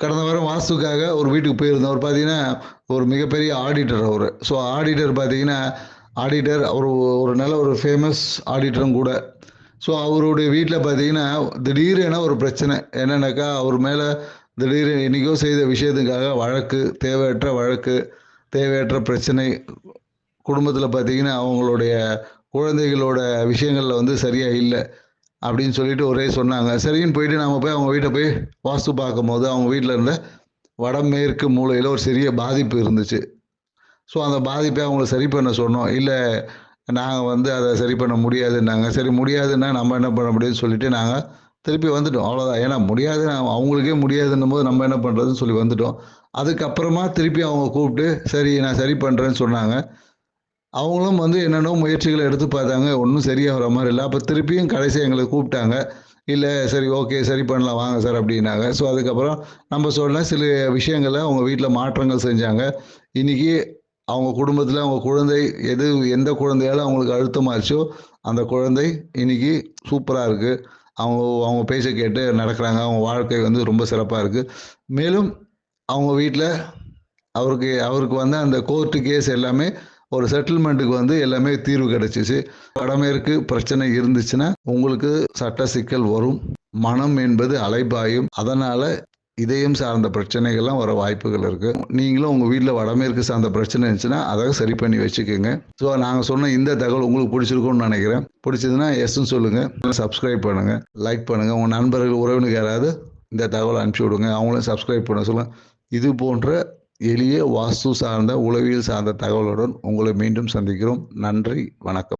கடந்த வாரம் வாஸ்துக்காக ஒரு வீட்டுக்கு போயிருந்தோம் அவர் பார்த்தீங்கன்னா ஒரு மிகப்பெரிய ஆடிட்டர் அவர். ஸோ ஆடிட்டர் பார்த்தீங்கன்னா ஆடிட்டர் அவர் ஒரு நல்ல ஒரு ஃபேமஸ் ஆடிட்டரும் கூட. ஸோ அவருடைய வீட்டில் பார்த்தீங்கன்னா திடீரென ஒரு பிரச்சனை. என்னென்னாக்கா அவர் மேலே திடீர் என்றைக்கோ செய்த விஷயத்துக்காக வழக்கு தேவையற்ற வழக்கு தேவையற்ற பிரச்சனை குடும்பத்தில் பார்த்தீங்கன்னா அவங்களுடைய குழந்தைகளோட விஷயங்களில் வந்து சரியாக இல்லை. அப்படின்னு சொல்லிட்டு ஒரே சொன்னாங்க. சரின்னு போயிட்டு நம்ம போய் அவங்க வீட்டை போய் வாஸ்து பார்க்கும்போது அவங்க வீட்டில் இருந்த வடமேற்கு மூலையில் ஒரு சிறிய பாதிப்பு இருந்துச்சு. ஸோ அந்த பாதிப்பை அவங்கள சரி பண்ண சொன்னோம். இல்லை நாங்கள் வந்து அதை சரி பண்ண முடியாதுன்னாங்க. சரி முடியாதுன்னா நம்ம என்ன பண்ண முடியும்னு சொல்லிட்டு நாங்கள் திருப்பி வந்துட்டோம். அவ்வளோதான் ஏன்னா முடியாது அவங்களுக்கே முடியாதுன்னும் போது நம்ம என்ன பண்ணுறதுன்னு சொல்லி வந்துட்டோம். அதுக்கப்புறமா திருப்பி அவங்க கூப்பிட்டு சரி நான் சரி பண்ணுறேன்னு சொன்னாங்க. அவங்களும் வந்து என்னென்னோ முயற்சிகளை எடுத்து பார்த்தாங்க. ஒன்றும் சரியாக வர மாதிரி இல்லை. அப்போ திருப்பியும் கடைசி எங்களை கூப்பிட்டாங்க. இல்லை சரி ஓகே சரி பண்ணலாம் வாங்க சார் அப்படின்னாங்க. ஸோ அதுக்கப்புறம் நம்ம சொன்ன சில விஷயங்களை அவங்க வீட்டில் மாற்றங்கள் செஞ்சாங்க. இன்றைக்கி அவங்க குடும்பத்தில் அவங்க குழந்தை எது எந்த குழந்தையால அவங்களுக்கு அழுத்தமாச்சோ அந்த குழந்தை இன்னைக்கு சூப்பராக இருக்குது அவங்க அவங்க பேச்சை கேட்டு நடக்கிறாங்க. அவங்க வாழ்க்கை வந்து ரொம்ப சிறப்பாக இருக்குது மேலும் அவங்க வீட்டில் அவருக்கு அவருக்கு வந்து அந்த கோர்ட்டு கேஸ் எல்லாமே ஒரு செட்டில்மெண்ட்டுக்கு வந்து எல்லாமே தீர்வு கிடைச்சிச்சு. வடமேற்கு பிரச்சனை இருந்துச்சுன்னா உங்களுக்கு சட்ட சிக்கல் வரும். மனம் என்பது அலைபாயும். அதனால இதயம் சார்ந்த பிரச்சனைகள்லாம் வர வாய்ப்புகள் இருக்கு. நீங்களும் உங்க வீட்டில் வடமேற்கு சார்ந்த பிரச்சனை இருந்துச்சுன்னா அதை சரி பண்ணி வச்சுக்கோங்க. ஸோ நாங்கள் சொன்ன இந்த தகவல் உங்களுக்கு பிடிச்சிருக்கும்னு நினைக்கிறேன். பிடிச்சதுன்னா எஸ்ன்னு சொல்லுங்க. சப்ஸ்கிரைப் பண்ணுங்க. லைக் பண்ணுங்க. உங்க நண்பர்கள் உறவினருக்கு யாராவது இந்த தகவலை அனுப்பிச்சி விடுங்க. அவங்களும் சப்ஸ்கிரைப் பண்ண சொல்லுங்க. இது போன்ற எளிய வாஸ்து சார்ந்த உளவியல் சார்ந்த தகவலுடன் உங்களை மீண்டும் சந்திக்கிறோம். நன்றி வணக்கம்.